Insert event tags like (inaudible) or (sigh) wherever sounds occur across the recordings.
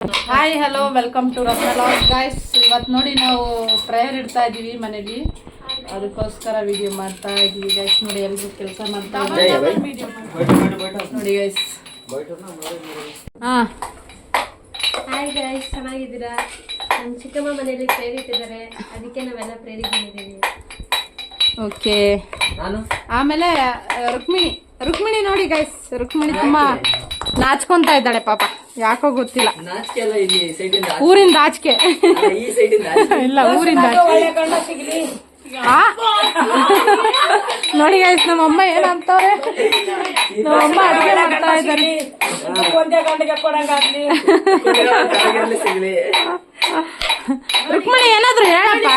Hi hello welcome to Ratnala's guys ಇವತ್ತು ನೋಡಿ ನಾವು ಪ್ರೇಯರ್ ಇಡ್ತಾ ಇದ್ದೀವಿ ಮನೇಲಿ. ಅದಕ್ಕೋಸ್ಕರ ವಿಡಿಯೋ ಮಾಡ್ತಾ ಇದ್ದೀವಿ. ಗೈಸ್ ನೋಡಿ ಎಲ್ಲರೂ ಕೆಲಸ ಮಾಡ್ತಾ ನೋಡಿ ಗೈಸ್ ಹಾಂ. ಹಾಯ್ ಗೈಸ್ ಚೆನ್ನಾಗಿದ್ದೀರಾ? ನಮ್ಮ ಚಿಕ್ಕಮ್ಮ ಮನೆಯಲ್ಲಿ ಪ್ರೇರಿತಿದ್ದಾರೆ ಅದಕ್ಕೆ ನಾವೆಲ್ಲ ಪ್ರೇರಿ ಬಂದಿದ್ದೀವಿ. ಓಕೆ ಆಮೇಲೆ ರುಕ್ಮಿಣಿ ರುಕ್ಮಿಣಿ ನೋಡಿ ಗೈಸ್ ರುಕ್ಮಿಣಿ ತುಂಬಾ ನಾಚ್ಕೊಂತಾ ಇದ್ದಾಳೆ ಪಾಪ. ಯಾಕೋ ಗೊತ್ತಿಲ್ಲ. ಊರಿಂದ ಆಚಿಕೆ ಇಲ್ಲ ಊರಿಂದ? ನೋಡಿ ಗೈಸ್ ನಮ್ಮಮ್ಮ ಏನಂತವ್ರೆ ನಮ್ಮಮ್ಮ ಅಡುಗೆ ಮಾಡ್ತಾ ಇದ್ದಾರೆ. ರುಕ್ಮಣಿ ಏನಾದ್ರು ಹೇಳಪ್ಪ?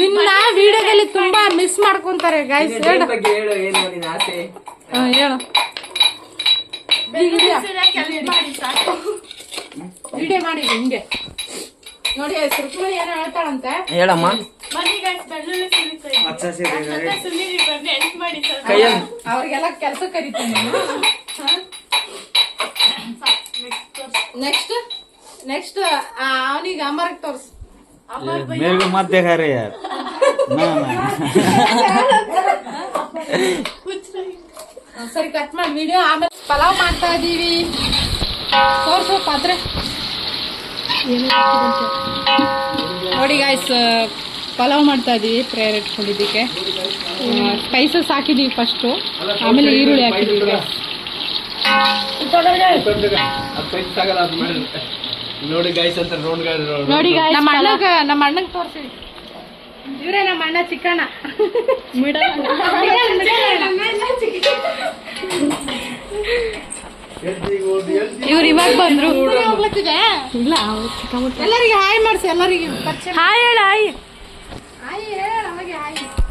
ನಿನ್ನ ವಿಡಿಯೋದಲ್ಲಿ ತುಂಬಾ ಮಿಸ್ ಮಾಡ್ಕೊಂತಾರೆ ಗೈಸ್ ಹೇಳು. ಹೇಳು ಏನು ನಿನ್ನ ಆಸೆ ಹ್ಮ್, ಹೇಳು ವಿಡಿಯೋ ಮಾಡಿ ಹಿಂಗೆ ನೋಡಿ guys, ರುಕ್ಮಿಣಿ ಏನೋ ಹೇಳ್ತಾಳಂತೆ ಹೇಳಮ್ಮ ಕೈಯಲ್ಲಿ ಅವ್ರಿಗೆಲ್ಲ ಕೆಲಸ ಕರಿತೀನಿ ನೆಕ್ಸ್ಟ್ ನೆಕ್ಸ್ಟ್ ಅವನಿಗೆ ಅಮರ್ಗೆ ತೋರ್ಸು मेरे (laughs) को मत देखा रे यार ना ना ಹ್ಮ್, (laughs) ಸರಿ ಕಟ್ ಮಾಡಿ. ವಿಡಿಯೋ ಆಮೇಲೆ ಪಲಾವ್ ಮಾಡ್ತಾ ಇದೀವಿ. ತೋರ್ಸು ಪಾತ್ರೆ. ನೋಡಿ ಗಾಯ್ಸ್ ಪಲಾವ್ ಮಾಡ್ತಾ ಇದೀವಿ. ಪ್ರೇಯರ್ ಇಟ್ಕೊಂಡಿದ್ದಕ್ಕೆ. ಸ್ಪೈಸಸ್ ಹಾಕಿದೀವಿ ಫಸ್ಟು ಆಮೇಲೆ ಈರುಳ್ಳಿ ಹಾಕಿದೀವಿ. ನೋಡಿ ಗಾಯ್ಸ್ ಅಂತ ರೋಡ್ ನೋಡಿ ನಮ್ಮ ಅಣ್ಣಗೆ ನಮ್ಮ ಅಣ್ಣಗ್ ತೋರ್ಸಿ. ಇವ್ರೇ ನಮ್ಮ ಅಣ್ಣ ಚಿಕ್ಕಣ್ಣ. ಇವ್ರು ಇವಾಗ ಬಂದ್ರು. ಇಲ್ಲ ಎಲ್ಲರಿಗೆ ಹಾಯ್ ಮಾಡಿಸಿ ಎಲ್ಲರಿಗೆ ಹಾಯ್ ಹೇಳ ಹಾಯ್ ಹಾಯ್ ಹೇಳ ನಮಗೆ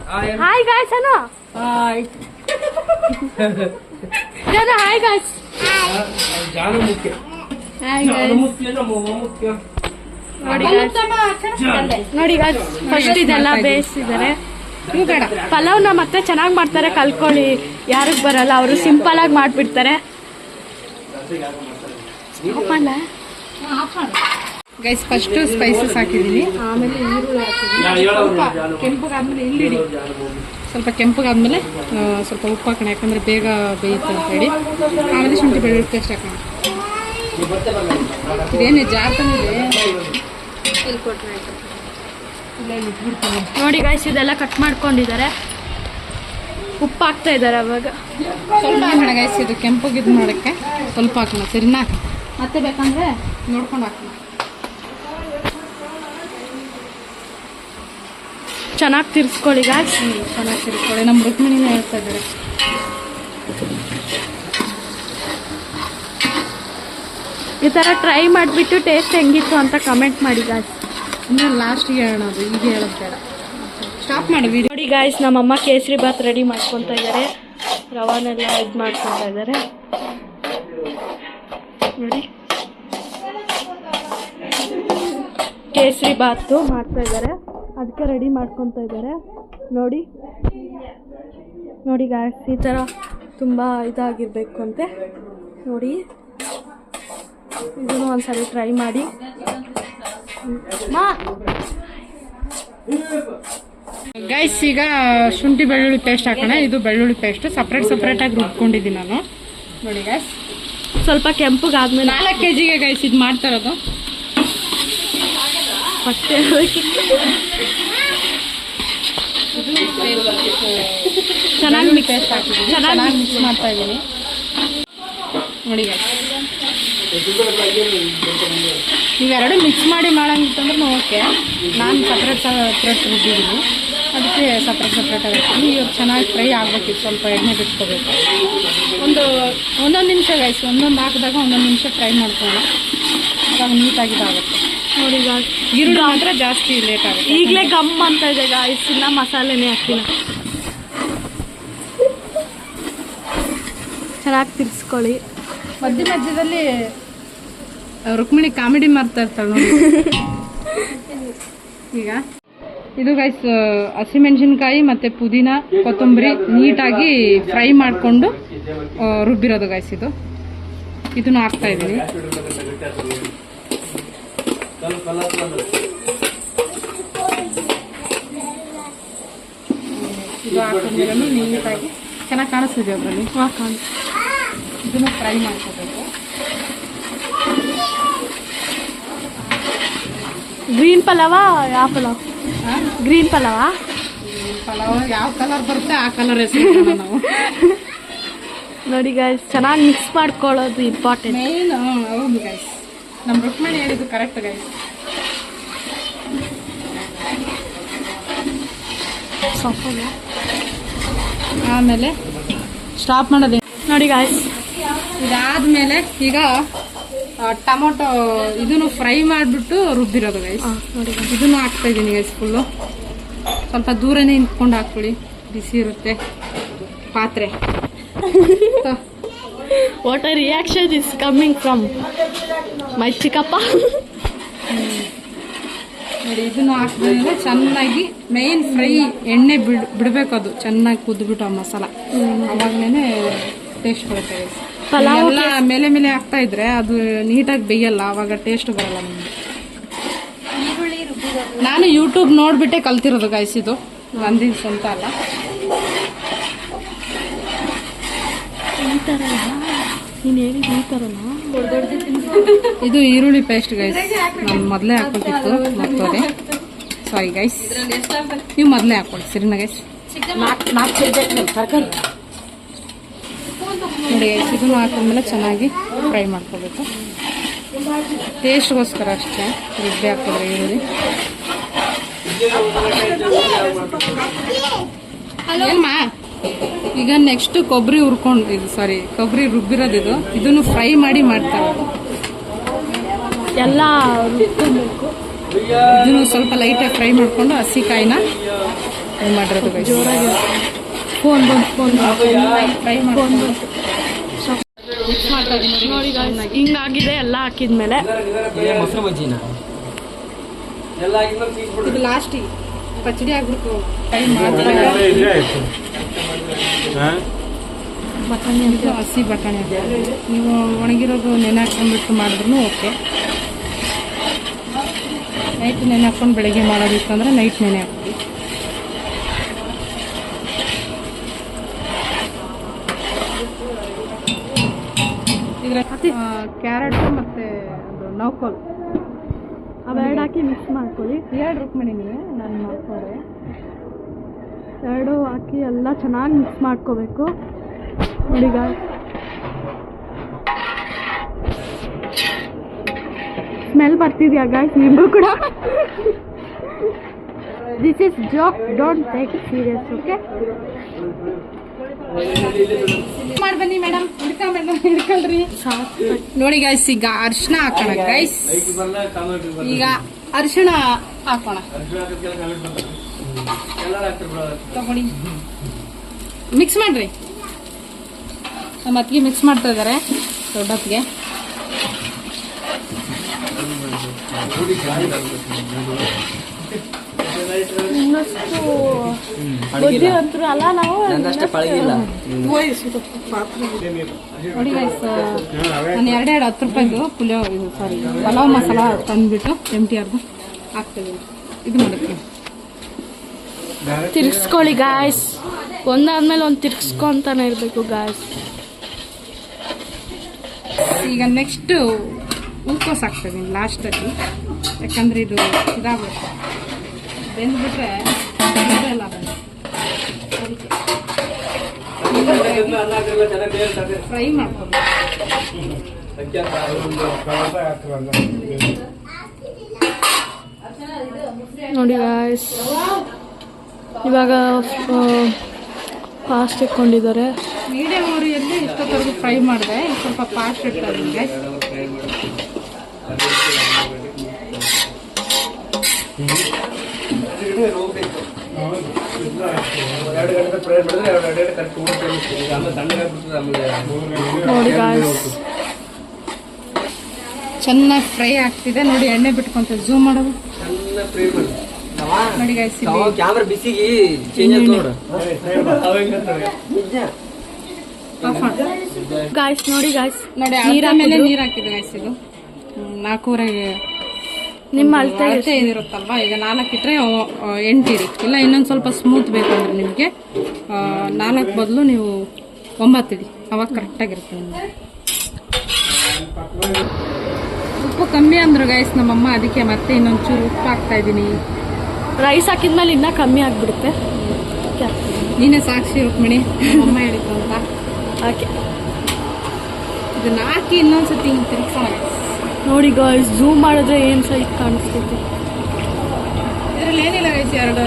hi hi guys Anu? Hi ಜನ ಹಾಯ್ ಗಾಯ್ಸ್ ಹಾಯ್ ಮುಖ್ಯ ನೋಡಿ ನೋಡಿ ಫಸ್ಟ್ ಇದೆಲ್ಲ ಬೇಯಿಸಿದ್ದಾರೆ. ಪಲಾವ್ನ ಮತ್ತೆ ಚೆನ್ನಾಗಿ ಮಾಡ್ತಾರೆ ಕಲ್ಕೊಳ್ಳಿ. ಯಾರಿಗೆ ಬರಲ್ಲ ಅವರು ಸಿಂಪಲ್ ಆಗಿ ಮಾಡ್ಬಿಡ್ತಾರೆ. ಗೈಸ್ ಫಸ್ಟ್ ಸ್ಪೈಸಸ್ ಹಾಕಿದೀನಿ. ಆಮೇಲೆ ಹಾಕಿದ್ದೀನಿ ಸ್ವಲ್ಪ ಕೆಂಪಗಾದ್ಮೇಲೆ ಇಲ್ಲಿ ಸ್ವಲ್ಪ ಕೆಂಪಗಾದ್ಮೇಲೆ ಸ್ವಲ್ಪ ಉಪ್ಪು ಹಾಕೋಣ ಯಾಕಂದ್ರೆ ಬೇಗ ಬೇಯುತ್ತೆ ಅಂತ ಹೇಳಿ. ಆಮೇಲೆ ಶುಂಠಿ ಬೆಳ್ಳುಳ್ಳಿ ಪೇಸ್ಟ್ ಹಾಕೋಣ. ಇದೇನೇ ಜಾರ್ತಾನೆ ಇದೆ ಇಲ್ಲ. ನೋಡಿ ಗಾಯ್ಸ್ ಇದೆಲ್ಲ ಕಟ್ ಮಾಡ್ಕೊಂಡಿದ್ದಾರೆ. ಉಪ್ಪು ಹಾಕ್ತಾ ಇದ್ದಾರೆ ಅವಾಗ. ಸ್ವಲ್ಪ ಹಾಕೋಣ ಗೈಸ್ ಇದು ಕೆಂಪಗೆ ಇದು ಮಾಡೋಕ್ಕೆ ಸ್ವಲ್ಪ ಹಾಕೋಣ ಸರಿನಾ? ಮತ್ತೆ ಬೇಕಂದ್ರೆ ನೋಡ್ಕೊಂಡು ಹಾಕೋಣ ಚೆನ್ನಾಗಿ ತಿರ್ಸ್ಕೊಳ್ಳಿ ಗಾಯ್ಸ್ ಚೆನ್ನಾಗಿ ತಿರ್ಸ್ಕೊಳ್ಳಿ. ನಮ್ಮ ರುಕ್ಮಿಣಿನ ಹೇಳ್ತಾ ಇದ್ದಾರೆ. ಈ ಥರ ಟ್ರೈ ಮಾಡಿಬಿಟ್ಟು ಟೇಸ್ಟ್ ಹೆಂಗಿತ್ತು ಅಂತ ಕಮೆಂಟ್ ಮಾಡಿ ಗಾಯ್ಸ್ ಇನ್ನು ಲಾಸ್ಟಿಗೆ ಹೇಳೋಣ ಅದು ಈಗ ಹೇಳೋದು ಬೇಡ. ಸ್ಟಾಪ್ ಮಾಡಿ ವಿಡಿಯೋ ನೋಡಿ ಗಾಯ್ಸ್ ನಮ್ಮಮ್ಮ ಕೇಸರಿ ಬಾತ್ ರೆಡಿ ಮಾಡ್ಕೊತಾ ಇದ್ದಾರೆ ರವಾನೆಲ್ಲ ಇದು ಮಾಡ್ಕೊತಾ ಇದ್ದಾರೆ ನೋಡಿ. ಕೇಸರಿ ಬಾತು ಮಾಡ್ತಾ ಇದ್ದಾರೆ ಅದಕ್ಕೆ ರೆಡಿ ಮಾಡ್ಕೊತಾ ಇದ್ದಾರೆ ನೋಡಿ. ನೋಡಿ ಗಾಯ್ಸ್ ಈ ಥರ ತುಂಬ ಇದಾಗಿರಬೇಕು ಅಂತೆ. ನೋಡಿ. ಇದನ್ನು ಒಂದ್ಸರಿ ಟ್ರೈ ಮಾಡಿ. ಗೈಸ್ ಈಗ ಶುಂಠಿ ಬೆಳ್ಳುಳ್ಳಿ ಪೇಸ್ಟ್ ಹಾಕೋಣ. ಇದು ಬೆಳ್ಳುಳ್ಳಿ ಪೇಸ್ಟ್ ಸಪ್ರೇಟ್ ಸಪ್ರೇಟಾಗಿ ರುಬ್ಕೊಂಡಿದ್ದೀನಿ ನಾನು. ನೋಡಿ ಗೈಸ್ ಸ್ವಲ್ಪ ಕೆಂಪಗಾದ್ಮೇಲೆ ನಾಲ್ಕು ಕೆ ಜಿಗೆ ಗೈಸ್ ಇದು ಮಾಡ್ತಾ ಇರೋದು. ಮತ್ತೆ ಚೆನ್ನಾಗಿ ಮಿಕ್ಸ್ ಚೆನ್ನಾಗಿ ಮಿಕ್ಸ್ ಮಾಡ್ತಾ ಇದ್ದೀನಿ. ನೋಡಿ ಗೈಸ್ ಇವೆರಡು ಮಿಕ್ಸ್ ಮಾಡಿ ಮಾಡಂಗಿತ್ತಂದ್ರೂ ಓಕೆ ನಾನು ಸಪ್ರೇಟ್ ಸಪ್ರೇಟ್ ರುಬ್ಬಿದ್ದೀನಿ ಅದಕ್ಕೆ ಸಪ್ರೇಟ್ ಸಪ್ರೇಟ್ ಆಗಿರ್ತೀನಿ ಇವಾಗ ಚೆನ್ನಾಗಿ ಫ್ರೈ ಆಗಬೇಕಿತ್ತು. ಸ್ವಲ್ಪ ಎಣ್ಣೆ ಬಿಟ್ಕೋಬೇಕು. ಒಂದು ಒಂದೊಂದು ನಿಮಿಷ ಗೈಸ್ ಒಂದೊಂದು ಹಾಕಿದಾಗ ಒಂದೊಂದು ನಿಮಿಷ ಫ್ರೈ ಮಾಡ್ಕೊಳ್ಳೋಣ. ಅವಾಗ ನೀಟಾಗಿದ್ದಾಗುತ್ತೆ ನೋಡಿ ಈರುಳ್ಳಿ ಮಾತ್ರ ಜಾಸ್ತಿ ಲೇಟ್ ಆಗುತ್ತೆ. ಈಗಲೇ ಗಮ್ ಅಂತ ಇದೆ ಗಾಯ್ಸ್ ಇನ್ನ ಮಸಾಲೆನೇ ಹಾಕಿಲ್ಲ. ಚೆನ್ನಾಗಿ ತಿರ್ಸ್ಕೊಳ್ಳಿ. ಮಧ್ಯ ಮಧ್ಯದಲ್ಲಿ ರುಕ್ಮಿಣಿ ಕಾಮಿಡಿ ಮಾಡ್ತಾ ಇರ್ತಾಳೆ ನೋಡಿ. (laughs) ಈಗ? ಇದು ಗೈಸ್ ಹಸಿಮೆಣಸಿನ್ಕಾಯಿ ಮತ್ತು ಪುದೀನ ಕೊತ್ತಂಬರಿ ನೀಟಾಗಿ ಫ್ರೈ ಮಾಡಿಕೊಂಡು ರುಬ್ಬಿರೋದು ಗೈಸ್ ಇದು. ಇದನ್ನು ಹಾಕ್ತಾ ಇದ್ದೀನಿ. ಇದು ನೀಟಾಗಿ. ಚೆನ್ನಾಗಿ ಕಾಣಿಸ್ತಿದೆ ಅದರಲ್ಲಿ? ಇದನ್ನು ಫ್ರೈ ಮಾಡ್ಕೋಬೇಕು. ಗ್ರೀನ್ ಪಲಾವ ಯಾವ ಪಲಾವ್ ಗ್ರೀನ್ ಪಲಾವ ಪಲಾವ್ ಯಾವ ಕಲರ್ ಬರುತ್ತೆ ಆ ಕಲರ್ ಹೆಸರು ನಾವು. ನೋಡಿ ಗೈಸ್ ಚೆನ್ನಾಗಿ ಮಿಕ್ಸ್ ಮಾಡ್ಕೊಳ್ಳೋದು ಇಂಪಾರ್ಟೆಂಟ್ ಮೇನ್ ಹೌದು ಗೈಸ್ ನಮ್ಮ ರುಕ್ಮಿಣಿ ಹೇಳಿದ್ದು ಕರೆಕ್ಟ್ ಗೈಸ್ ಆಮೇಲೆ ಸ್ಟಾಪ್ ಮಾಡೋದೇ. ನೋಡಿ ಗಾಯ್ಸ್ ಇದಾದ್ಮೇಲೆ ಈಗ ಟೊಮೊಟೊ ಇದನ್ನು ಫ್ರೈ ಮಾಡಿಬಿಟ್ಟು ರುಬ್ಬಿರೋದು ಗೈಸ್ ನೋಡಿ ಇದನ್ನು ಹಾಕ್ತಾ ಇದ್ದೀನಿ ಗೈಸ್ ಫುಲ್ಲು ಸ್ವಲ್ಪ ದೂರನೇ ನಿಂತ್ಕೊಂಡು ಹಾಕ್ಕೊಳ್ಳಿ. ಬಿಸಿ ಇರುತ್ತೆ. ಪಾತ್ರೆ. What are reaction is coming from my ಚಿಕ್ಕಪ್ಪ. ನೋಡಿ ಇದನ್ನು ಹಾಕಿದ್ರೆ ಚೆನ್ನಾಗಿ ಮೇನ್ ಫ್ರೈ ಎಣ್ಣೆ ಬಿಡ್ ಬಿಡಬೇಕು ಅದು. ಚೆನ್ನಾಗಿ ಕುದ್ಬಿಟ್ಟು ಆ ಮಸಾಲ. ಅವಾಗಲೇ ಟೇಸ್ಟ್ ಬರುತ್ತೆ guys. ಪಲಾವ್ ಎಲ್ಲ ಮೇಲೆ ಮೇಲೆ ಹಾಕ್ತಾ ಇದ್ರೆ ಅದು ನೀಟಾಗಿ ಬೇಯಲ್ಲ ಅವಾಗ ಟೇಸ್ಟ್ ಬರಲ್ಲ ನಮಗೆ. ನಾನು ಯೂಟ್ಯೂಬ್ ನೋಡ್ಬಿಟ್ಟೆ ಕಲ್ತಿರೋದು ಗಾಯ್ಸ್ ಇದು. ನಂದಿನ ಸ್ವಂತ ಅಲ್ಲ. ಈ ಥರ ನೀನು ಹೇಳಿದ ಈ ಥರನಾ ಇದು ಈರುಳ್ಳಿ ಪೇಸ್ಟ್ ಗೈಸ್ ನಾನು ಮೊದಲೇ ಹಾಕೋತಿತ್ತು ಮತ್ತೋದೆ ಸಾರಿ ಗೈಸ್ ನೀವು ಮೊದಲೇ ಹಾಕೊಳ್ಳಿ ಸರಿನಾ ಗೈಸ್ ನೋಡಿ ಇದನ್ನು ಹಾಕಿದ್ಮೇಲೆ ಚೆನ್ನಾಗಿ ಫ್ರೈ ಮಾಡ್ಕೋಬೇಕು. ಟೇಸ್ಟ್ಗೋಸ್ಕರ ಅಷ್ಟೇ. ರುಬ್ಬಿ ಹಾಕಿದ್ರೆ ಈರುಳ್ಳಿ ಏನಮ್ಮ ಈಗ ನೆಕ್ಸ್ಟ್ ಕೊಬ್ಬರಿ ಹುರ್ಕೊಂಡು ಇದು ಸಾರಿ ಕೊಬ್ಬರಿ ರುಬ್ಬಿರೋದು ಇದು ಇದನ್ನು ಫ್ರೈ ಮಾಡಿ ಮಾಡ್ತಾರೆ. ಎಲ್ಲ ಇದನ್ನು ಸ್ವಲ್ಪ ಲೈಟಾಗಿ ಫ್ರೈ ಮಾಡಿಕೊಂಡು ಹಸಿ ಕಾಯಿನ ಮಾಡಿರೋದು guys. ಫೋನ್ ಬಂದು ಫೋನ್ ಫೋನ್ ನೋಡಿ ಹಿಂಗಾಗಿದೆ ಎಲ್ಲ ಹಾಕಿದ್ಮೇಲೆ. ಇದೇ ಮೊಸರು ಬಜ್ಜಿನ? ಎಲ್ಲ ಇದು ಲಾಸ್ಟಿಗೆ ಪಚಡಿ ಆಗ್ಬಿಡ್ತು. ಬಟಾಣಿ ಅಂತ ಇದು ಹಸಿ ಬಟಾಣಿ ಅಂತ ನೀವು ಒಣಗಿರೋದು ನೆನೆ ಹಾಕೊಂಡ್ಬಿಟ್ಟು ಮಾಡಿದ್ರು ಓಕೆ. ನೈಟ್ ನೆನೆ ಹಾಕೊಂಡು ಬೆಳಗ್ಗೆ ಮಾಡೋದಿತ್ತಂದ್ರೆ ನೈಟ್ ನೆನೆ ಹಾಕ್ತೀವಿ ಇದ್ರ ಕ್ಯಾರೆಟ್ ಮತ್ತು ಅದು ನೌಕೋಲ್. ಅವೆರಡು ಹಾಕಿ ಮಿಕ್ಸ್ ಮಾಡ್ಕೊಳ್ಳಿ. ಎರಡು ರುಕ್ಮಿಣಿ ನೀವು ನಾನು ಮಾಡ್ಕೊಂಡೆ ಎರಡು ಹಾಕಿ ಎಲ್ಲ ಚೆನ್ನಾಗಿ ಮಿಕ್ಸ್ ಮಾಡ್ಕೋಬೇಕು. ನೋಡಿ guys. ಸ್ಮೆಲ್ ಬರ್ತಿದ್ಯಾ ಗಾಯ್ಸ್ ನಿಮಗೂ ಕೂಡ? This is joke don't take serious okay ಮಾಡಿ ಬನ್ನಿ ಮೇಡಮ್ ಹಿಡ್ಕ ಮೇಡಮ್ ಹಿಡ್ಕೊಳ್ರಿ. ನೋಡಿ ಗೈಸ್ ಈಗ ಅರ್ಶನ ಹಾಕೋಣ ಗೈಸ್ ಈಗ ಅರ್ಶನ ಹಾಕೋಣ. ತಗೊಳ್ಳಿ. ಮಿಕ್ಸ್ ಮಾಡ್ರಿ. ನಮ್ಮ ಅತ್ತಿಗೆ ಮಿಕ್ಸ್ ಮಾಡ್ತಾ ಇದ್ದಾರೆ ದೊಡ್ಡತ್ತಿಗೆ ಇನ್ನಷ್ಟು ಬುದ್ಧಿವಂತರು ಅಲ್ಲ ನಾವು? ನಂದಷ್ಟೇ ಪಳಗಿಲ್ಲ. ನೋಡಿ ಗೈಸ್ ನಾನು ಎರಡೆರಡು ಹತ್ತು ರೂಪಾಯಿದು ಪುಲಿಯೋ ಇದು ಸಾರಿ ಪಲಾವ್ ಮಸಾಲ ತಂದ್ಬಿಟ್ಟು ಎಂ ಟಿ ಆರ್ದು ಹಾಕ್ತಿದ್ದೀನಿ ಇದು ಮಾಡಿ ತಿರ್ಗಿಸ್ಕೊಳ್ಳಿ ಗಾಯ್ಸ್ ಒಂದಾದ್ಮೇಲೆ ಒಂದು ತಿರ್ಗಿಸ್ಕೊಂತಾನೆ ಇರಬೇಕು ಗಾಯ್ಸ್ ಈಗ ನೆಕ್ಸ್ಟು ಹೂಕೋಸ್ ಹಾಕ್ತಿದ್ದೀನಿ ಲಾಸ್ಟಲ್ಲಿ ಯಾಕಂದ್ರೆ ಇದು ಇದಾಗಬೇಕು ಬೆಂದ್ಬಿಟ್ರೆ ಫ್ರೈ ಮಾಡ್ಕೊಂಡು ನೋಡಿ ಗಾಯ್ಸ್ ಇವಾಗ ಫಾಸ್ಟ್ ಇಟ್ಕೊಂಡಿದ್ದಾರೆ. ಮೀಡಿಯಂ ಉರಿಯಲ್ಲಿ ಇಷ್ಟೊತ್ತವರೆಗೂ ಫ್ರೈ ಮಾಡಿದೆ. ಸ್ವಲ್ಪ ಫಾಸ್ಟ್ ಇಡ್ತಾರೆ ನಿಮಗೆ ಎರಡು ಗಂಟೆ ಫ್ರೈ ಮಾಡಿದ್ರೆ ಎರಡು ಗಂಟೆ ಕರೆಕ್ಟ್ ಊಟ ತಿನ್ನಿಸ್ತೀವಿ. ಈಗ ಆಮೇಲೆ ತಣ್ಣಗಾಗ್ಬಿಡ್ತದೆ ಆಮೇಲೆ ನೋಡಿ ಗಾಯ್ಸ್ ಚೆನ್ನಾಗಿ ಫ್ರೈ ಆಗ್ತಿದೆ. ನೋಡಿ ಎಣ್ಣೆ ಬಿಟ್ಕೊಂತ ಜೂಮ್ ಮಾಡೋದು. ಚೆನ್ನಾಗಿ ಫ್ರೈ ಮಾಡಿ ನೋಡಿ ಗೈಸ್ ಕ್ಯಾಮ್ರಾ ಬಿಸಿಗೆ ಚೇಂಜ್ ಆಯ್ತು ನೋಡು. ಗಾಯ್ಸ್ ನೋಡಿ ಗಾಯ್ಸ್ ನೋಡಿ ನೀರ ಮೇಲೆ. ನೀರು ಹಾಕಿದೆ ಗೈಸ್ ಇದು. ನಾಲ್ಕೂವರೆಗೆ ನಿಮ್ಮ ಅಳತೆ ಅಳತೆ ಏನಿರುತ್ತಲ್ವಾ? ಈಗ ನಾಲ್ಕು ಇಟ್ಟರೆ ಇರುತ್ತೆ. ಇಲ್ಲ ಇನ್ನೊಂದು ಸ್ವಲ್ಪ ಸ್ಮೂತ್ ಬೇಕಂದ್ರೆ ನಿಮಗೆ. ನಾಲ್ಕು ಬದಲು ನೀವು ಒಂಬತ್ತಿಡಿ ಅವಾಗ ಕರೆಕ್ಟಾಗಿರುತ್ತೆ ನಿಮಗೆ. ಉಪ್ಪು ಕಮ್ಮಿ ಅಂದ್ರು ಗೈಸ್ ನಮ್ಮಮ್ಮ ಅದಕ್ಕೆ ಮತ್ತೆ ಇನ್ನೊಂದು ಚೂರು ಉಪ್ಪು ಹಾಕ್ತಾ ಇದ್ದೀನಿ. ರೈಸ್ ಹಾಕಿದ್ಮೇಲೆ ಇನ್ನೂ ಕಮ್ಮಿ ಆಗಿಬಿಡುತ್ತೆ. ನೀನೇ ಸಾಕ್ಷಿ ರುಕ್ಮಿಣಿ. ಅಮ್ಮ ಹೇಳಿದ್ದು ಅಂತ ಓಕೆ. ಇದನ್ನ ಹಾಕಿ ಇನ್ನೊಂದ್ಸತಿ ಹಿಂಗೆ ತಿರುಗಿಸೋಣ ನೋಡಿ ಗಾಯ್ಸ್ ಝೂಮ್ ಮಾಡಿದ್ರೆ ಏನು ಸೈಟ್ ಕಾಣಿಸ್ತೈತಿ ಇದರಲ್ಲಿ ಏನಿಲ್ಲ ಗೈಸ್ ಎರಡು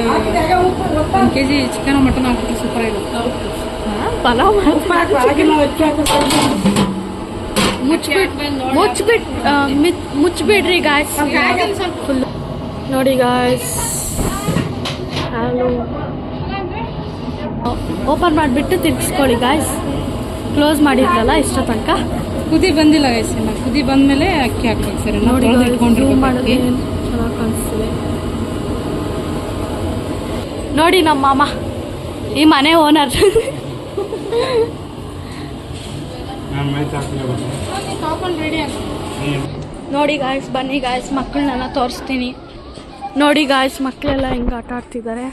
ಒಂದು ಕೆ ಜಿ ಚಿಕನ್ ಮಟನ್ ಹಾಕಿದ್ರೆ ಸೂಪರ್ ಇರುತ್ತೆ ಪಲಾವ್ ಮುಚ್ಬಿಟ್ಟು ಮುಚ್ಬಿಟ್ಟು ಮುಚ್ಬಿಡ್ರಿ ಗಾಯ್ಸ್ ಫುಲ್ ನೋಡಿ ಗಾಯ್ಸ್ ಹಲೋ ಓಪನ್ ಮಾಡಿಬಿಟ್ಟು ತಿರ್ಗಿಸ್ಕೊಳ್ಳಿ ಗಾಯ್ಸ್ ಕ್ಲೋಸ್ ಮಾಡಿದ್ರಲ್ಲ ಇಷ್ಟ ತನಕ. ಕುದಿ ಬಂದಿಲ್ಲ ಗೈಸ್ ಇನ್ನು ಕುದಿ ಬಂದಮೇಲೆ ಅಕ್ಕಿ ಹಾಕ್ಬೇಕು ಸರ್. ನೋಡಿ ನೋಡಿ ಇಟ್ಕೊಂಡಿರ್ಬೇಕು ನಮ್ಮ ಮಾಮ ಈ ಮನೆ ಓನರ್ ರೆಡಿ ನೋಡಿ ಗಾಯ್ಸ್ ಬನ್ನಿ ಗಾಯ್ಸ್ ಮಕ್ಕಳನ್ನೆಲ್ಲ ತೋರಿಸ್ತೀನಿ. ನೋಡಿ ಗಾಯ್ಸ್ ಮಕ್ಕಳೆಲ್ಲ ಹಿಂಗೆ ಆಟ ಆಡ್ತಿದ್ದಾರೆ.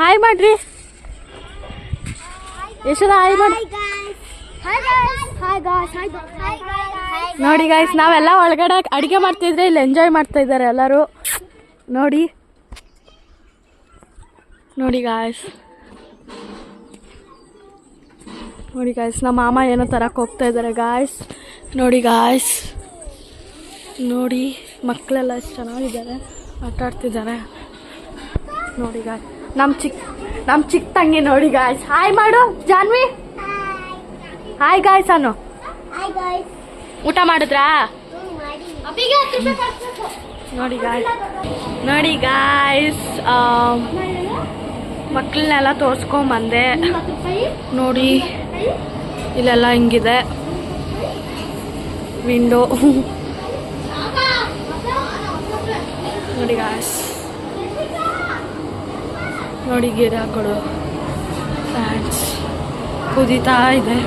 ಹಾಯ್ ಮಾಡ್ರಿ. ಯಶೋದ ಹಾಯ್ ಮಾಡಿ ನೋಡಿ ಗಾಯ್ಸ್ ನಾವೆಲ್ಲ ಒಳಗಡೆ ಅಡುಗೆ ಮಾಡ್ತಿದ್ರೆ ಇಲ್ಲಿ ಎಂಜಾಯ್ ಮಾಡ್ತಾ ಇದ್ದಾರೆ ಎಲ್ಲರೂ. ನೋಡಿ. ನೋಡಿ ಗಾಯ್ಸ್ ನೋಡಿ ಗಾಯ್ಸ್ ನಮ್ಮ ಮಾಮ ಏನೋ ತರಕ್ಕೆ ಹೋಗ್ತಾ ಇದ್ದಾರೆ ಗಾಯ್ಸ್ ನೋಡಿ ಗಾಯ್ಸ್ ನೋಡಿ ಮಕ್ಕಳೆಲ್ಲ ಎಷ್ಟು ಚೆನ್ನಾಗಿದ್ದಾರೆ. ಆಟ ಆಡ್ತಿದ್ದಾರೆ. ನೋಡಿ ಗಾಯ್ಸ್ ನಮ್ಮ ಚಿಕ್ಕ ನಮ್ಮ ಚಿಕ್ಕ ತಂಗಿ ನೋಡಿ ಗಾಯ್ಸ್ ಹಾಯ್ ಮಾಡು. ಜಾನ್ವಿ. ಹಾಯ್ ಗಾಯ್ಸ್ ಅನ್ನು ಊಟ ಮಾಡಿದ್ರಾ? ನೋಡಿ ಗಾಯ್ಸ್ ನೋಡಿ ಗಾಯ್ಸ್ ಮಕ್ಕಳನ್ನೆಲ್ಲ ತೋರಿಸ್ಕೊಂಬಂದೆ. ನೋಡಿ ಇಲ್ಲೆಲ್ಲ ಹಿಂಗಿದೆ. ವಿಂಡೋ. ನೋಡಿ ಗಾಯ್ಸ್ ನೋಡಿ ಗಿಡ ಕೊಡು ಪ್ಯಾಂಟ್ಸ್ ಕುದೀತಾ ಇದೆ.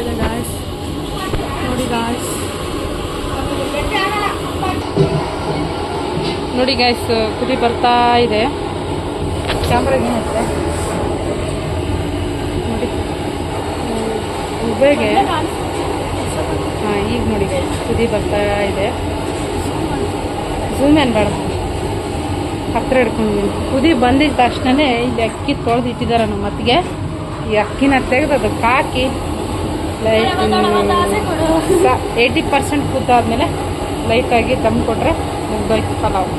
ಇದೆ ಗಾಯ್ಸ್ ನೋಡಿ ಗಾಯ್ಸ್ ನೋಡಿ ಗಾಯ್ಸ್ ಕುದಿ ಬರ್ತಾ ಇದೆ. ಕ್ಯಾಮ್ರಾಗೆ ಏನಿದೆ ನೋಡಿ. ಉಬೆಗೆ ಹಾಂ, ಈಗ ನೋಡಿ ಕುದಿ ಬರ್ತಾ ಇದೆ. ಝೂಮ್ ಏನು ಬೇಡ. ಹತ್ತಿರ ಹಿಡ್ಕೊಂಡಿದ್ದೀನಿ ಕುದಿ ಬಂದಿದ್ದ ತಕ್ಷಣನೇ ಇಲ್ಲಿ ಅಕ್ಕಿ ತೊಳೆದು ಇಟ್ಟಿದ್ದಾರೆ ನಮ್ಮ ಅತ್ತಿಗೆ. ಈ ಅಕ್ಕಿನ ತೆಗೆದು ಅದಕ್ಕೆ ಹಾಕಿ ಏಯ್ಟಿ ಪರ್ಸೆಂಟ್ ಕೂತಾದ್ಮೇಲೆ ಲೈಟಾಗಿ ದಮ್ ಕೊಟ್ಟರೆ ಮುಗ್ದೋಯ್ತು ಪಲಾವ್.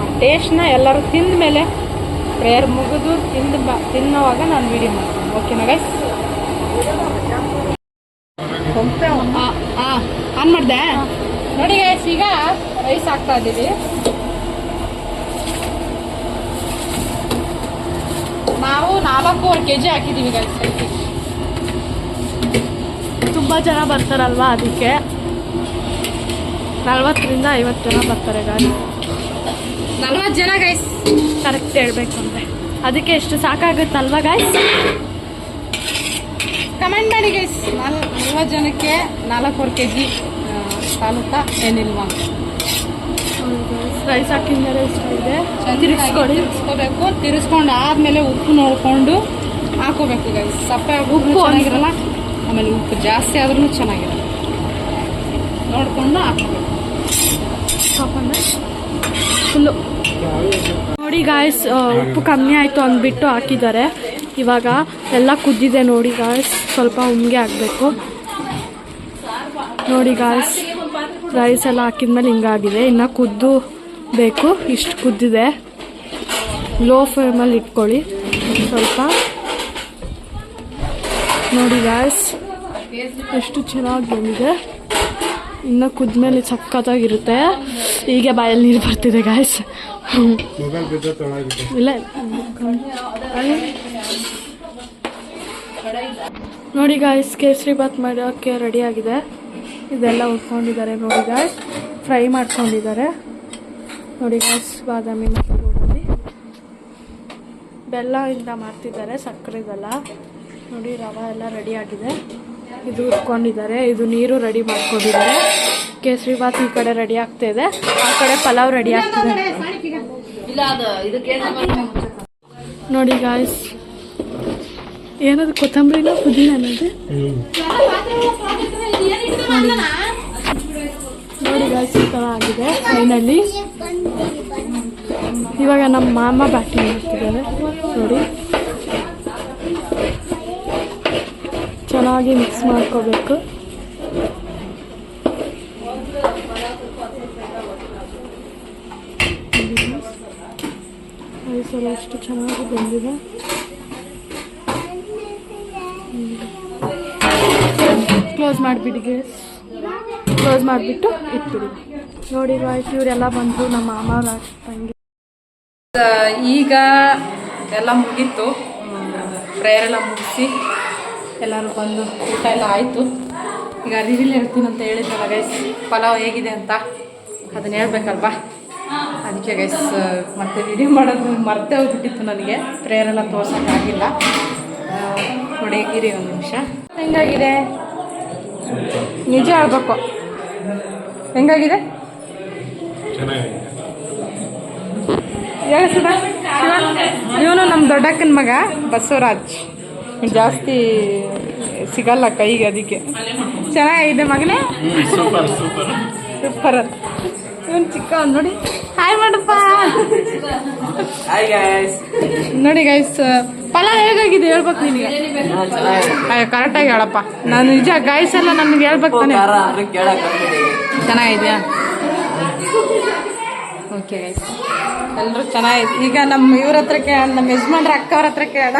ಆ ಟೇಸ್ಟ್ನ ಎಲ್ಲರೂ ತಿಂದ ಮೇಲೆ ಪ್ರೇಯರ್ ಮುಗಿದು ತಿಂದು ಬ, ತಿನ್ನೋವಾಗ ನಾನು ವೀಡಿಯೋ ಮಾಡ್ತೀನಿ. ಓಕೆನಾ ಗೈಸ್ ಆನ್ ಮಾಡಿದೆ? ನೋಡಿ ಗೈಸ್ ಈಗ ರೈಸ್ ಹಾಕ್ತಾ ಇದ್ದೀವಿ. ನಾವು ನಾಲ್ಕೂವರೆ ಕೆ ಜಿ ಹಾಕಿದ್ದೀವಿ ಗೈಸ್ ತುಂಬ ಜನ ಬರ್ತಾರಲ್ವಾ ಅದಕ್ಕೆ? ನಲ್ವತ್ತರಿಂದ ಐವತ್ತು ಜನ ಬರ್ತಾರೆ ಗಾಡಿ. ನಲ್ವತ್ತು ಜನ ಗೈಸ್ ಕರೆಕ್ಟ್ ಹೇಳ್ಬೇಕು ಅಂದರೆ. ಅದಕ್ಕೆ ಎಷ್ಟು ಸಾಕಾಗುತ್ತಲ್ವಾ ಗೈಸ್ ಕಮೆಂಟ್ ಮಾಡಿ ಗೈಸ್ ನಾಲ್ ನಲ್ವತ್ತು ಜನಕ್ಕೆ ನಾಲ್ಕೂವರೆ ಕೆ ಜಿ ತಾಲೂಕ ಏನಿಲ್ವಾ? ರೈಸ್ ಹಾಕಿದ್ಮೇಲೆ ಇಷ್ಟ ಇದೆ. ತಿರುಗಿಸ್ಕೊಡಿ ತಿರ್ಗಿಸ್ಕೋಬೇಕು ಆದ್ಮೇಲೆ ಆದಮೇಲೆ ಉಪ್ಪು ನೋಡಿಕೊಂಡು ಹಾಕೋಬೇಕು ಗೈಸ್ ಸಪ್ಪೆ ಉಪ್ಪು ಉಪ್ಪು ಚೆನ್ನಾಗಿರಲ್ಲ. ಆಮೇಲೆ ಉಪ್ಪು ಜಾಸ್ತಿ ಆದ್ರೂ ಚೆನ್ನಾಗಿರುತ್ತೆ. ನೋಡಿಕೊಂಡು ಹಾಕೋಬೇಕು. ನೋಡಿ ಗಾಯ್ಸ್ ಉಪ್ಪು ಕಮ್ಮಿ ಆಯಿತು ಅಂದ್ಬಿಟ್ಟು ಹಾಕಿದ್ದಾರೆ. ಇವಾಗ ಎಲ್ಲ ಕುದ್ದಿದೆ ನೋಡಿ ಗಾಯ್ಸ್ ಸ್ವಲ್ಪ ಉಮ್ಗೆ ಹಾಕಬೇಕು. ನೋಡಿ ಗಾಯ್ಸ್ ರೈಸ್ ಎಲ್ಲ ಹಾಕಿದ್ಮೇಲೆ ಹಿಂಗಾಗಿದೆ. ಇನ್ನು ಕುದ್ದು ಬೇಕು, ಇಷ್ಟು ಕುದ್ದಿದೆ. ಲೋ ಫ್ಲೇಮಲ್ಲಿ ಇಟ್ಕೊಳ್ಳಿ. ಸ್ವಲ್ಪ. ನೋಡಿ ಗಾಯ್ಸ್ ಎಷ್ಟು ಚೆನ್ನಾಗಿ ಬಂದಿದೆ. ಇನ್ನು ಕುದ್ಮೇಲೆ ಸಕ್ಕತ್ತಾಗಿರುತ್ತೆ ಹೀಗೆ ಬಾಯಲ್ಲಿ ನೀರು ಬರ್ತಿದೆ ಗಾಯ್ಸ್ ಇಲ್ಲ. ನೋಡಿ ಗಾಯ್ಸ್ ಕೇಸರಿ ಬಾತ್ ಮಾಡೋಕ್ಕೆ ರೆಡಿ ಆಗಿದೆ. ಇದೆಲ್ಲ ಉಟ್ಕೊಂಡಿದ್ದಾರೆ ನೋಡಿ ಗಾಯ್ಸ್ ಫ್ರೈ ಮಾಡ್ಕೊಂಡಿದ್ದಾರೆ. ನೋಡಿ ಗಾಯ್ಸ್ ಬಾದಾಮಿ ಮತ್ತು ಗೋಡಂಬಿ ಬೆಲ್ಲದಿಂದ ಮಾಡ್ತಿದ್ದಾರೆ ಸಕ್ಕರೆದೆಲ್ಲ. ನೋಡಿ ರವೆ ಎಲ್ಲ ರೆಡಿ ಆಗಿದೆ. ಇದು ಉಟ್ಕೊಂಡಿದ್ದಾರೆ ಇದು ನೀರು ರೆಡಿ ಮಾಡ್ಕೊಂಡಿದ್ದಾರೆ. ಕೇಸರಿ ಬಾತ್ ಈ ಕಡೆ ರೆಡಿ ಆಗ್ತಾ ಇದೆ. ಆ ಕಡೆ ಪಲಾವ್ ರೆಡಿ ಆಗ್ತಾ ಇದೆ ನೋಡಿ ಗಾಯ್ಸ್ ಏನದು ಕೊತ್ತಂಬರಿನ ಪುದೀನ ಅನ್ನೋದು ನೋಡಿ ಗಾಯ್ಸ್ ಈ ಥರ ಆಗಿದೆ ಫೈನಲಿ ಇವಾಗ ನಮ್ಮ ಮಾಮ ಬ್ಯಾಟಿಂಗ್ ಮಾಡ್ತಿದ್ದಾರೆ. ನೋಡಿ. ಚೆನ್ನಾಗಿ ಮಿಕ್ಸ್ ಮಾಡ್ಕೋಬೇಕು. ಎಲ್ಲ ಎಷ್ಟು ಚೆನ್ನಾಗಿ ಬಂದಿದೆ. ಕ್ಲೋಸ್ ಮಾಡಿಬಿಡಿ ಗೇಸ್ ಕ್ಲೋಸ್ ಮಾಡಿಬಿಟ್ಟು ಇಟ್ಬಿಡಿ. ನೋಡಿ ವಾಯ್ಸ್ ಇವರೆಲ್ಲ ಬಂದರು ನಮ್ಮ ಮಾಮ ತಂಗಿ. ಈಗ ಎಲ್ಲ ಮುಗೀತು. ಪ್ರೇಯರ್ ಎಲ್ಲ ಮುಗಿಸಿ. ಎಲ್ಲರೂ ಬಂದು ಊಟ ಎಲ್ಲ ಆಯಿತು. ಈಗ ರಿವಿಲ್ ಹೇಳ್ತೀನಿ ಅಂತ ಹೇಳಿದ್ನಲ್ಲ ಗೈಸ್ ಪಲಾವ್ ಹೇಗಿದೆ ಅಂತ ಅದನ್ನ ಹೇಳ್ಬೇಕಲ್ವಾ? ಅದಕ್ಕೆ ಗೈಸ್ ಮತ್ತೆ ವಿಡಿಯೋ ಮಾಡೋದು ಮರ್ತೇ ಹೋಗ್ಬಿಟ್ಟಿತ್ತು ನನಗೆ. ಪ್ರೇಯರ್ ಎಲ್ಲ ತೋರ್ಸೋಕ್ಕಾಗಿಲ್ಲ ಹೊಡೆಗಿರಿ ಒಂದು ನಿಮಿಷ. ಹೆಂಗಾಗಿದೆ? ನಿಜ ಹೇಳ್ಬೇಕು. ಹೆಂಗಾಗಿದೆ? ಹೇಳ ಇವನು ನಮ್ಮ ದೊಡ್ಡಕ್ಕನ ಮಗ ಬಸವರಾಜ್. ಜಾಸ್ತಿ ಸಿಗಲ್ಲ ಕೈಗೆ ಅದಕ್ಕೆ. ಚೆನ್ನಾಗಿದೆ ಮಗನೇ? ಸೂಪರ್ ಇವನ್ ಚಿಕ್ಕ ನೋಡಿ. ಹಾಯ್ ಮಾಡಪ್ಪ ಹಾಯ್ ಗಾಯ್ಸ್ ನೋಡಿ ಗೈಸ್ ಪಲಾವ್ ಹೇಗಾಗಿದೆ ಹೇಳ್ಬೇಕು ನಿನಗೆ? ಕರೆಕ್ಟಾಗಿ ಹೇಳಪ್ಪ. ನಾನು ನಿಜ ಗಾಯ್ಸ್ ಎಲ್ಲ ನನಗೆ ಹೇಳ್ಬೇಕು ತಾನೆ? ಚೆನ್ನಾಗಿದೆಯಾ? ಓಕೆ ಗೈಸ್ ಎಲ್ಲರೂ ಚೆನ್ನಾಗಿದೆ ಈಗ ನಮ್ಮ ಇವ್ರ ಹತ್ರ ಕೇಳ ನಮ್ಮ ಯಜಮಾನ್ರ ಅಕ್ಕ ಅವ್ರ ಹತ್ರ ಕೇಳೋಣ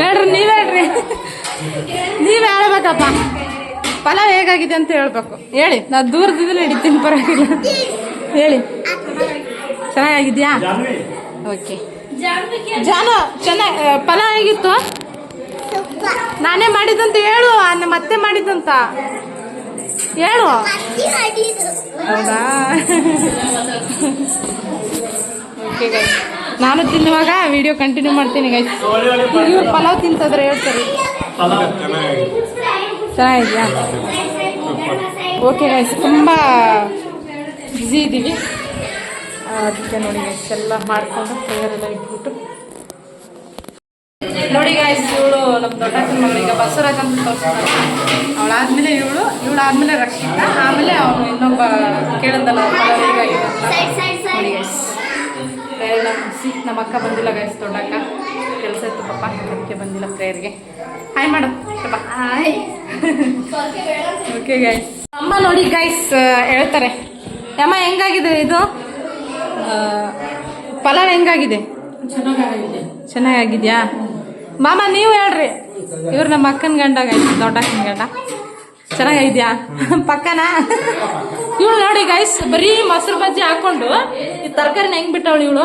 ಹೇಳ್ರಿ ನೀವ್ ಹೇಳ್ರಿ. ನೀವ್ ಹೇಳ್ಬೇಕಪ್ಪ. ಪಲಾವ್ ಹೇಗಾಗಿದೆ ಅಂತ ಹೇಳ್ಬೇಕು. ಹೇಳಿ ನಾ ದೂರದಿಂದ ಹಿಡಿತೀನಿ ಪರವಾಗಿಲ್ಲ. ಹೇಳಿ. ಚೆನ್ನಾಗಿದ್ಯಾ ಓಕೆ ಜಾನು ಚೆನ್ನಾಗಿ ಪಲಾವ್ ಹೇಗಿತ್ತು? ನಾನೇ ಮಾಡಿದಂತ ಹೇಳು ಮತ್ತೆ ನಮ್ಮ ಅತ್ತೆ ಮಾಡಿದಂತ ಹೇಳು ಹೌದಾ? ಓಕೆ ಗೈಸ್ ನಾನು ತಿನ್ನುವಾಗ ವಿಡಿಯೋ ಕಂಟಿನ್ಯೂ ಮಾಡ್ತೀನಿ ಗೈಸ್ ಇವ್ರು ಪಲಾವ್ ತಿಂತದ್ರೆ ಹೇಳ್ತಾರೆ. ಚೆನ್ನಾಗಿದ್ಯಾ? ಓಕೆ ಗೈಸ್ ತುಂಬ ಬ್ಯುಸಿ ಇದ್ದೀವಿ ಅದಕ್ಕೆ ನೋಡಿ ಗೈಸ್ ಎಲ್ಲ ಮಾಡಿಕೊಂಡು ಎಲ್ಲ ಇಟ್ಬಿಟ್ಟು. ನೋಡಿ ಗಾಯ್ಸ್ ಇವಳು ನಮ್ಮ ದೊಡ್ಡಕ್ಕನ ಮಗಳಿಗೆ ಬಸವರಾಜ್ ಅಂತ ತೋರಿಸ್ತಾರೆ. ಅವಳಾದ್ಮೇಲೆ ಇವಳು ಇವಳು ಆದ್ಮೇಲೆ ರಕ್ಷಿತ. ಆಮೇಲೆ ಅವನು ಇನ್ನೊಬ್ಬ ಕೇಳಿದಲ್ಲ ನೋಡಿ ಗೈಸ್ ಪ್ರೇಯರ್ನ ಮುಗಿಸಿ ನಮ್ಮ ಅಕ್ಕ ಬಂದಿಲ್ಲ ಗೈಸ್ ದೊಡ್ಡಕ್ಕ ಕೆಲಸ ಇತ್ತು ಪಾಪ ಅದಕ್ಕೆ ಬಂದಿಲ್ಲ ಪ್ರೇಯರ್ಗೆ ಹಾಯ್ ಮಾಡು ಹಾಯ್ ಓಕೆ ಗೈಸ್ ಅಮ್ಮ ನೋಡಿ ಗೈಸ್ ಹೇಳ್ತಾರೆ. ಅಮ್ಮ ಹೆಂಗಾಗಿದೆ ಇದು? ಫಲ ಪಲಾವ್ ಹೆಂಗಾಗಿದೆ? ಚೆನ್ನಾಗಾಗಿದೆಯಾ? ಮಾಮ ನೀವು ಹೇಳ್ರಿ. ಇವ್ರು ನಮ್ಮ ಅಕ್ಕನ ಗಂಡ ಗೈಸ್ ದೊಡ್ಡ ಅಕ್ಕನ ಗಂಡ. ಚೆನ್ನಾಗಿದ್ಯಾ? ಪಕ್ಕನ? ಇವಳು ನೋಡಿ ಗೈಸ್ ಬರೀ ಮೊಸರು ಬಜ್ಜಿ ಹಾಕೊಂಡು ಈ ತರಕಾರಿನ ಹೆಂಗ್ ಬಿಟ್ಟವಳು ಇವಳು?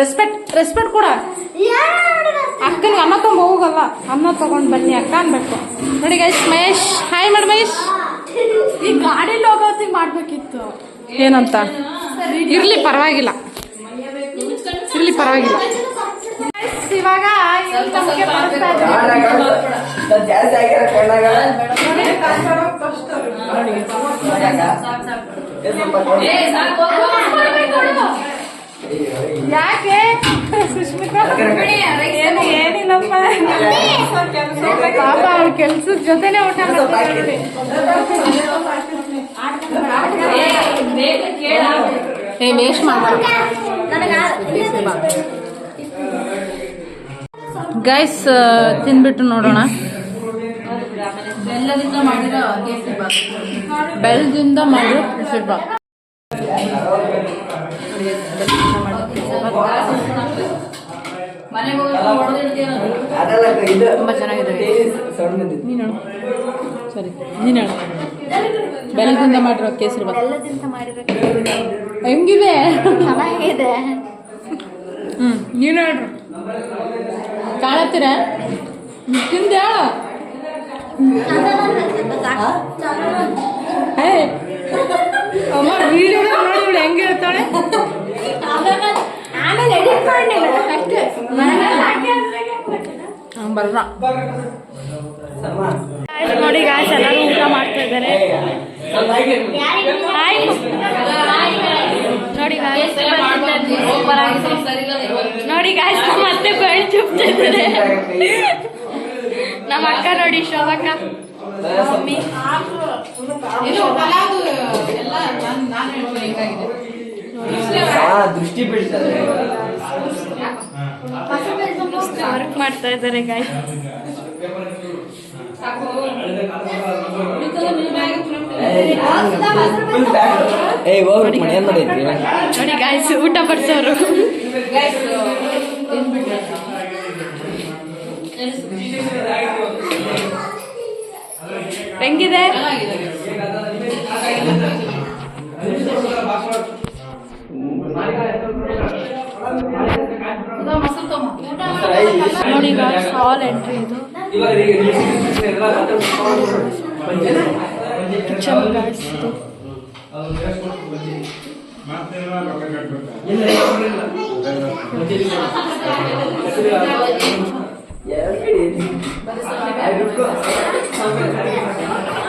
ರೆಸ್ಪೆಕ್ಟ್ ರೆಸ್ಪೆಕ್ಟ್ ಕೂಡ. ಅಕ್ಕನಿಗೆ ಅನ್ನ ತಗೊಂಡು ಹೋಗಲ್ಲ ಅನ್ನ ತಗೊಂಡು ಬನ್ನಿ ಅಕ್ಕ ಅನ್ಬೇಕು. ನೋಡಿ ಗೈಸ್ ಮಹೇಶ್ ಹಾಯ್ ಮಾಡಿ ಮಹೇಶ್. ಈ ಗಾಡಿಲಿ ಹೋಗೋತಿ ಮಾಡ್ಬೇಕಿತ್ತು. ಏನಂತ? ಇರ್ಲಿ ಪರವಾಗಿಲ್ಲ. ಇರ್ಲಿ ಪರವಾಗಿಲ್ಲ. ಇವಾಗ ಯಾಕೆ? ಸುಷ್ಮಿತಾ? ಏನು ಏನಿಲ್ಲಪ್ಪ? ಪಾಪ ಅವ್ರ ಕೆಲ್ಸದ ಜೊತೆನೆ ಊಟ. ಏ ವೇಸ್ಟ್ ಮಾಡ್ಬಾರ್ದು ಗೈಸ್ ತಿನ್ಬಿಟ್ಟು ನೋಡೋಣ. ಬೆಲ್ಲದಿಂದ ಮಾಡಿರೋ ಕೇಸರಿ ಬಾತ್. ಬೆಲ್ಲದಿಂದ ಮಾಡಿರೋ ಕೇಸರಿ ಬಾತ್. ಅದೆಲ್ಲ ಇದು ತುಂಬ ಚೆನ್ನಾಗಿದೆ. ನೀನು ಸರಿ ನೀನು ಹೇಳು. ಬೆಲ್ಲದಿಂದ ಮಾಡಿರೋ ಕೇಸರಿ ಬಾತ್ ಹೆಂಗಿದೆ ಚೆನ್ನಾಗಿದೆ. ಹ್ಞೂ ನೀನು ಹೇಳ್ರಿ. ಕಾಣತ್ತೀರ ತಿಂದು ಅಮ್ಮ ವಿಡಿಯೋ ನೋಡಿ ಇವಳು ಹೆಂಗೆ ಹೇಳ್ತಾಳೆ? ಬರಲ್ಲ Guys, ನೋಡಿ ಗಾಯ್ಸ್ ಎಲ್ಲರೂ ಊಟ ಮಾಡ್ತಾ ಇದ್ದಾರೆ. ಹಾಯ್ ನೋಡಿ ಗಾಯ್ಸ್ ನೋಡಿ ಗಾಯ್ಸ್ ನಮ್ಮ ಅತ್ತೆ ಬೆಳ್ ಚುಪ್ತಿದ್ದಾರೆ. ನಮ್ಮ ಅಕ್ಕ ನೋಡಿ ಶೋಭಕ್ಕ. ಮಮ್ಮಿ. ದೃಷ್ಟಿ ಬೀಳ್ತಾರೆ ವರ್ಕ್ ಮಾಡ್ತಾ ಇದ್ದಾರೆ ಗಾಯ್ಸ್ ಏಯ್ ಹೋಗ್ಬಿಟ್ಟು ಮನೆ ಏನ್ ಮಾಡೈತಿ ನೋಡಿ ಗಾಯ್ಸ್ ಊಟ ಬಡ್ಸೋರು ಹೆಂಗಿದೆ? ನೋಡಿ ಗಾಯ್ಸ್ ಆಲ್ ಎಂಟ್ರಿ ಇದು. ಕಿಚನ್ ಗಾಯ್ಸ್ ಇದು ನೋಡಿ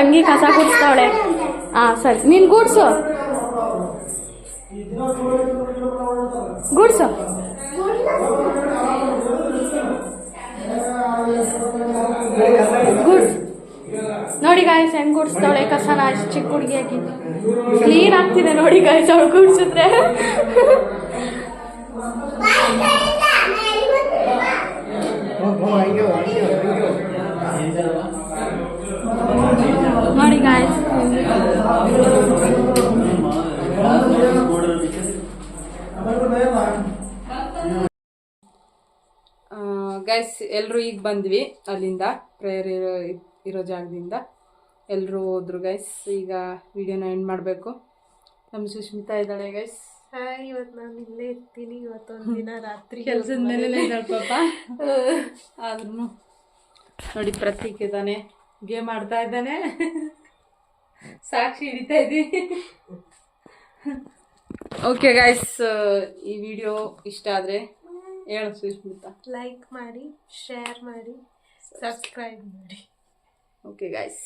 ತಂಗಿ ಕಸ ಗುಡ್ಸ್ತಾವಳೆ. ಹಾ ಸರಿ. ನೀನು ಗುಡ್ಸು. ಗುಡ್ಸು. ಗುಡ್. ನೋಡಿ ಗಾಯ್ಸ್ ಹೆಂಗ್ ಗುಡ್ಸ್ತಾವಳೆ. ಕಸನ ಅಷ್ಟು ಚಿಕ್ಕ ಹುಡುಗಿಯಾಗಿ ಕ್ಲೀನ್ ಆಗ್ತಿದೆ ನೋಡಿ ಗಾಯ್ಸ್ ಅವಳು ಗುಡ್ಸಿದ್ರೆ ನೋಡಿ ಗಾಯ್ಸ್ ಗೈಸ್ ಎಲ್ಲರೂ ಈಗ ಬಂದ್ವಿ ಅಲ್ಲಿಂದ ಪ್ರೇಯರ್ ಇರೋ ಇರೋ ಜಾಗದಿಂದ. ಎಲ್ಲರೂ ಹೋದ್ರು ಗೈಸ್ ಈಗ ವಿಡಿಯೋನ ಎಂಡ್ ಮಾಡಬೇಕು. ನಮ್ಮ ಸುಷ್ಮಿತಾ ಇದ್ದಾಳೆ ಗೈಸ್ ಹಾಯ್ ಇವತ್ತು ನಾನು ಇಲ್ಲೇ ಇರ್ತೀನಿ. ಇವತ್ತೊಂದು ದಿನ ರಾತ್ರಿ ಕೆಲಸದ ಮೇಲೆ ಇದ್ದಾಳೆ ಪಾಪ. (laughs) ಆದ್ರೂ ನೋಡಿ ಪ್ರತೀಕ್ ಇದ್ದಾನೆ. ಗೇಮ್ ಆಡ್ತಾ ಇದ್ದಾನೆ. ಸಾಕ್ಷಿ ಹಿಡಿತಾ ಇದ್ದೀವಿ ಓಕೆ ಗೈಸ್ ಈ ವಿಡಿಯೋ ಇಷ್ಟ ಆದರೆ ಹೇಳು ಸುಷ್ಮಿತಾ ಲೈಕ್ ಮಾಡಿ ಶೇರ್ ಮಾಡಿ ಸಬ್ಸ್ಕ್ರೈಬ್ ಮಾಡಿ. Okay guys